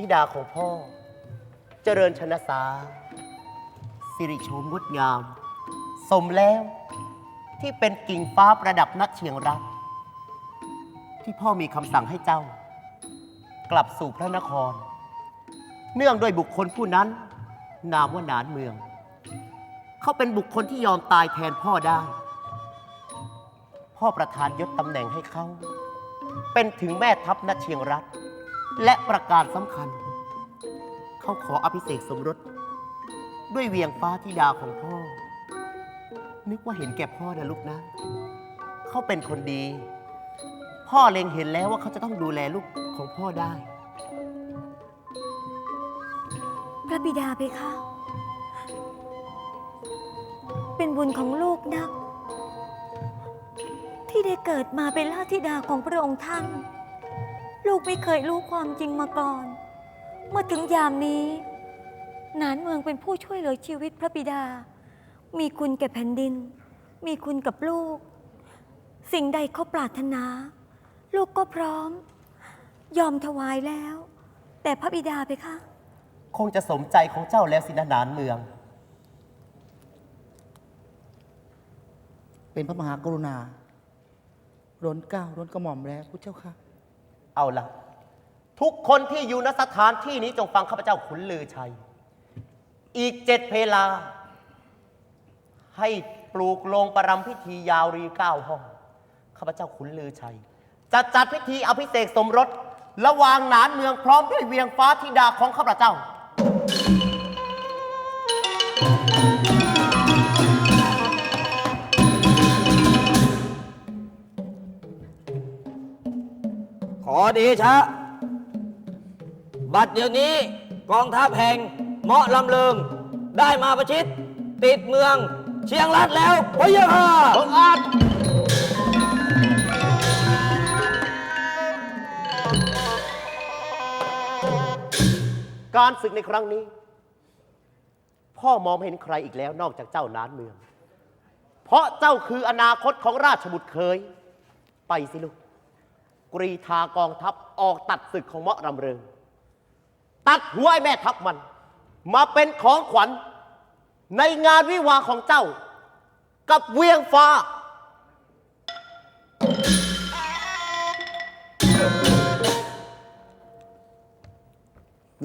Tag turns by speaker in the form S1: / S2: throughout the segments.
S1: ธิดาของพ่อ เจริญชนะสา สิริโฉมงดงาม สมแล้วที่เป็นกิ่งฟ้าประดับนักเชียงรัก ที่พ่อมีคำสั่งให้เจ้า กลับสู่พระนคร เนื่องด้วยบุคคลผู้นั้น นามว่านานเมือง เขาเป็นบุคคลที่ยอมตายแทนพ่อได้ พ่อประทานยศตำแหน่งให้เขา เป็นถึงแม่ทัพนเชียงรัฐ และประการสำคัญ เขาขออภิเษกสมรส ด้วยเวียงฟ้าธิดาของพ่อ นึกว่าเห็นแก่พ่อนะลูกนะ เขาเป็นคนดี พ่อเล็งเห็นแล้วว่าเขาจะต้องดูแลลูกของพ่อได้
S2: พระบิดาเพคะ เป็นบุญของลูกนัก ที่ได้เกิดมาเป็นราชธิดาของพระองค์ท่าน ลูกไม่เคยรู้ความจริงมาก่อน เมื่อถึงยามนี้หนานเมืองเป็นผู้ช่วยเหลือชีวิตพระบิดา มีคุณแก่แผ่นดิน มีคุณกับลูก สิ่งใดเขาปรารถนา ลูกก็พร้อม ยอมถวายแล้ว แต่พระบิดาเพคะ
S1: คงจะสมใจของเจ้าแล้วสินะหนานเมือง
S3: เป็นพระมหากรุณา ร้นเกล้าร้นกระหม่อมแล้วพุทธเจ้าค่ะ
S1: เอาละทุกคนที่อยู่ณสถานที่นี้จงฟังข้าพเจ้าขุนลือชัย อีกเจ็ดเพลา ให้ปลูกโลงประรำพิธียาวรีเก้าห้องข้าพเจ้าขุนลือชัย จะจัดพิธีอภิเษกสมรส ระหว่างหนานเมืองพร้อมด้วยเวียงฟ้าธิดาของข้าพเจ้า
S4: อดีชะ บัดเดี๋ยวนี้กองทัพแห่งเมาะลำเลิงได้มาประชิดติดเมืองเชียงรัฐแล้วพะยะค่ะ
S1: บังอาจการศึกในครั้งนี้ พ่อมองไม่เห็นใครอีกแล้วนอกจากเจ้านานเมือง เพราะเจ้าคืออนาคตของราชบุตรเคย ไปสิลูก กรีธากองทัพออกตัดศึกของเมาะรำเริง ตัดหัวไอ้แม่ทัพมัน มาเป็นของขวัญในงานวิวาของเจ้า กับเวียงฟ้า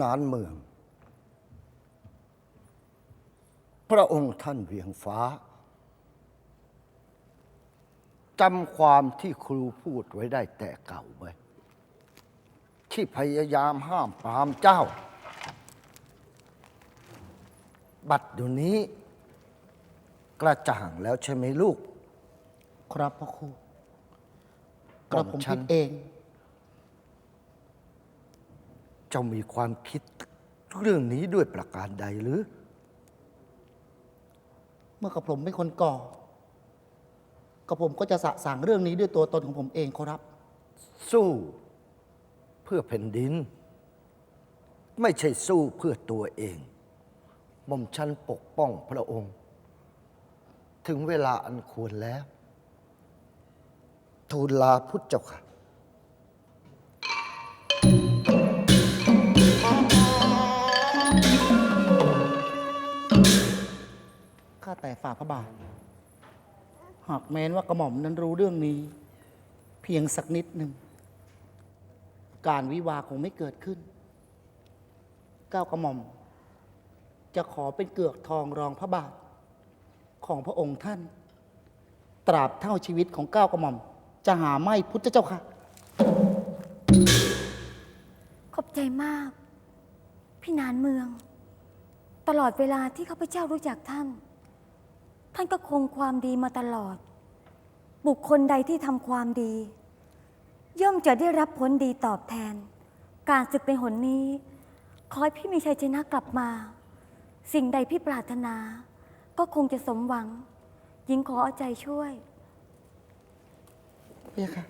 S5: นานเมือง พระองค์ท่านเวียงฟ้า จำความที่ครูพูดไว้ได้แต่เก่าไหมที่พยายามห้ามปรามเจ้า บัดเดี๋ยวนี้ กระจ่างแล้วใช่ไหมลูก
S3: ครับพ่อครูกระผม
S5: ผมฉั
S3: ผิ
S5: น
S3: ดเอง
S5: เจ้ามีความคิดเรื่องนี้ด้วยประการใดหรือ
S3: เมื่อกระผมเป็นคนก่อ กระผมก็จะสะสางเรื่องนี้ด้วยตัวตนของผมเองครับ
S5: สู้เพื่อแผ่นดิน ไม่ใช่สู้เพื่อตัวเองหม่อมฉันปกป้องพระองค์ ถึงเวลาอันควรแล้ว ทูลลาพุทธเจ้าค่ะ
S3: ข้าแต่ฝ่าพระบาท หากแม้นว่ากระหม่อมนั้นรู้เรื่องนี้ เพียงสักนิดหนึ่ง การวิวาคงไม่เกิดขึ้นก้าวกระหม่อม จะขอเป็นเกือกทองรองพระบาท ของพระองค์ท่าน ตราบเท่าชีวิตของก้าวกระหม่อม จะหาไม่พุทธเจ้าค่ะ
S2: ขอบใจมาก พี่นานเมือง ตลอดเวลาที่ข้าพเจ้ารู้จักท่าน ท่านก็คงความดีมาตลอด บุคคลใดที่ทำความดี ย่อมจะได้รับผลดีตอบแทน การศึกในหนนี้ขอให้พี่มีชัยชนะกลับมา สิ่งใดพี่ปรารถนา ก็คงจะสมหวัง หญิงขอเอาใจช่วย
S3: เพี่ยค่ะ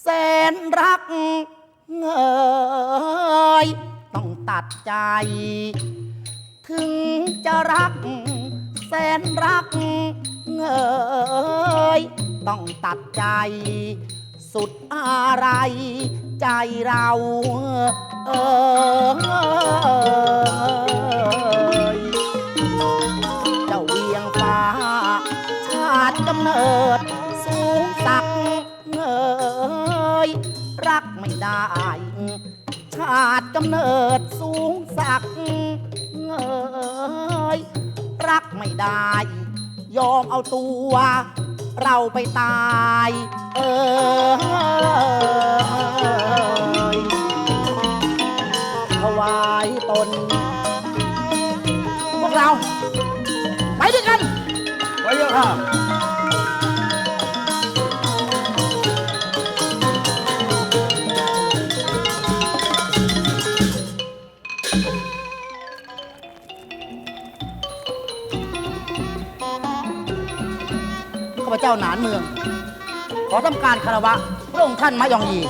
S3: แสนรักเงยต้องตัดใจ ถึงจะรัก แสนรักเงยต้องตัดใจ สุดอะไร ใจเราเอยเจ้าเวียงฟ้า ชาติกำเนิด รักไม่ได้ ชาติกำเนิดสูงสักเงยรักไม่ได้ ยอมเอาตัว เราไปตาย เอยถวายตน พวกเรา ไปด้วยกัน
S5: ไปเยังค่ะ
S3: เจ้าหนานเมือง ขอทำการคารวะพระองค์ท่านมะยองยี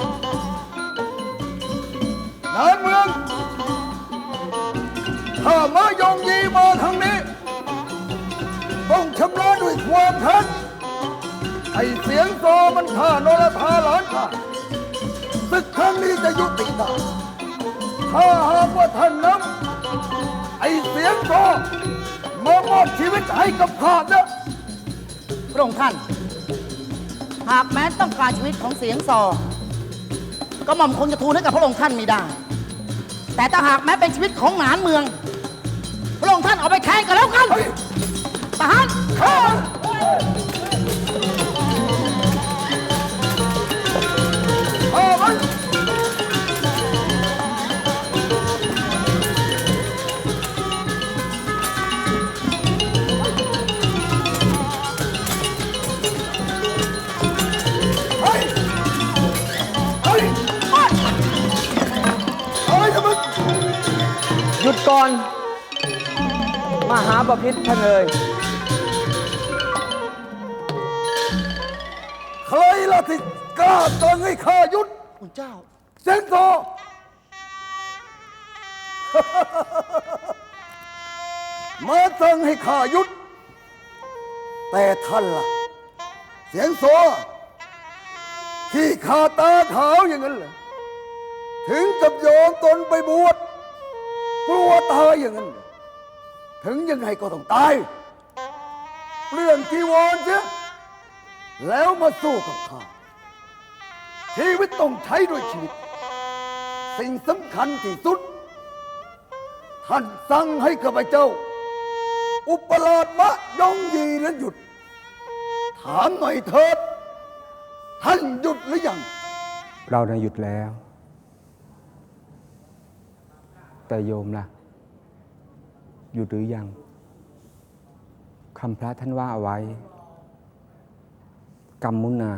S5: นานเมืองถ้ามายองยีมาทางนี้ ต้องชำระด้วยความเท็จไอเสียงโซมันฆ่านรธาหลานข้าศึกครั้งนี้จะยุติได้ถ้าหากว่าท่านนำไอเสียงโซมามอบชีวิตให้กับข้าเนะ
S3: พระองค์ท่าน หากแม้ต้องการชีวิตของเสียงซอก็หม่อมคงจะทูลให้กับพระองค์ท่านไม่ได้ แต่ถ้าหากแม้เป็นชีวิตของหนานเมือง พระองค์ท่านเอาไปแทนกันแล้วกันทหาร
S4: หยุดก่อน มหาบพิษท่านเอ่ย
S5: ใครล่ะที่กล้าตังให้ข้าหยุด
S3: คุณเจ้า
S5: เซนโซ มาสั่งให้ข้าหยุด แต่ท่านล่ะ เสียงโซที่ขาตาขาวอย่างนั้นเหรอถึงกับยอมตนไปบวช กลัวตายอย่างนั้น ถึงยังไงก็ต้องตายเปลี่ยนจีวรเสียแล้วมาสู้กับข้า ชีวิตต้องใช้ด้วยชีวิต สิ่งสำคัญที่สุด ท่านสั่งให้ข้าพเจ้า อุปราชมะยองยีนั้นหยุด ถามหน่อยเถิด ท่านหยุดหรือยัง
S6: เราน่ะหยุดแล้ว แต่โยมล่ะ หยุดหรือยังคำพระท่านว่าเอาไว้ กรรมมุนา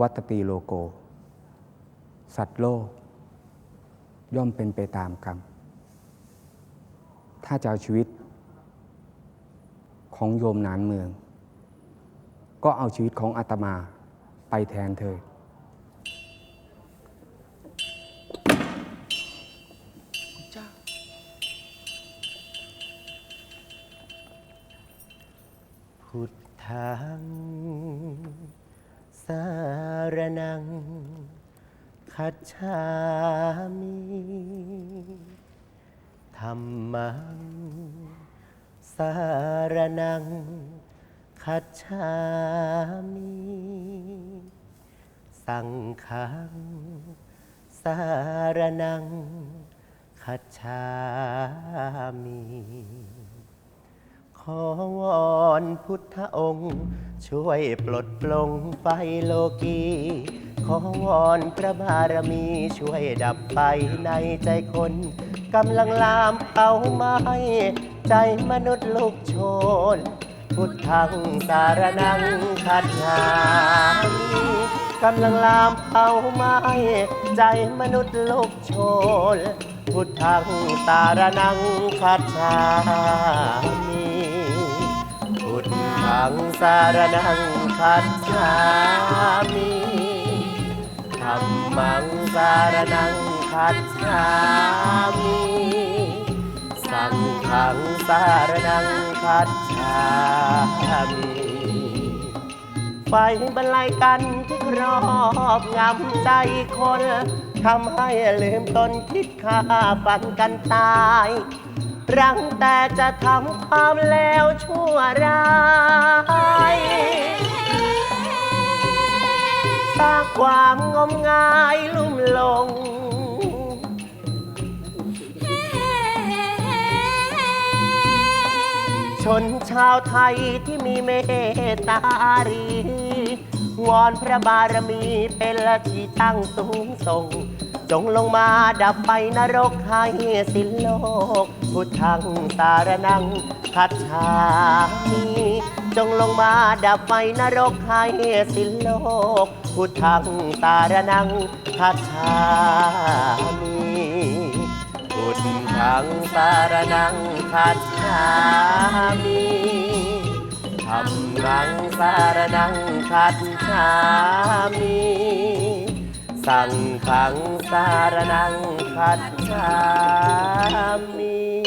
S6: วัตตีโลโก สัตว์โลก ย่อมเป็นไปตามกรรม ถ้าจะเอาชีวิต ของโยมนานเมือง ก็เอาชีวิตของอาตมาไปแทนเธอ
S1: พุทธัง สารนัง คัจฉามิธรรมัง สารนัง คัจฉามิ สังฆัง สารนัง คัจฉามิ ขอวอนพุทธองค์ ช่วยปลดปลงไฟโลกี ขอวอนพระบารมีช่วยดับไฟในใจคนกำลังลามเผาไม้ใจมนุษย์ลูกโชน พุทธังสารนังคัจฉามกำลังลามเผาไม้ใจมนุษย์ลูกโชน พุทธังสารนังคัจฉาม ทธังสารนังคัจฉามิธรรมังสารนังคัจฉามิสังขังสารนังคัจฉามิไฟบรรลัยกันที่ครอบงำใจคนทำให้ลืมตนคิดฆ่าฟันกันตาย รังแต่จะทำความแล้วชั่วร้ายสร้างความงมงายลุ่มหลง ชนชาวไทยที่มีเมตตาอารี วอนพระบารมีเป็นละที่ตั้งสูงส่ง จงลงมาดับไฟนรกให้สิ้นโลก พุทธังสารนังคัจฉามิจงลงมาดับไฟนรกให้สิ้นโลก พุทธังสารนังคัจฉามิพุทธังสารนังคัจฉามิธรรมังสารนังคัจฉามิ สังขังสารนังคัจฉามิ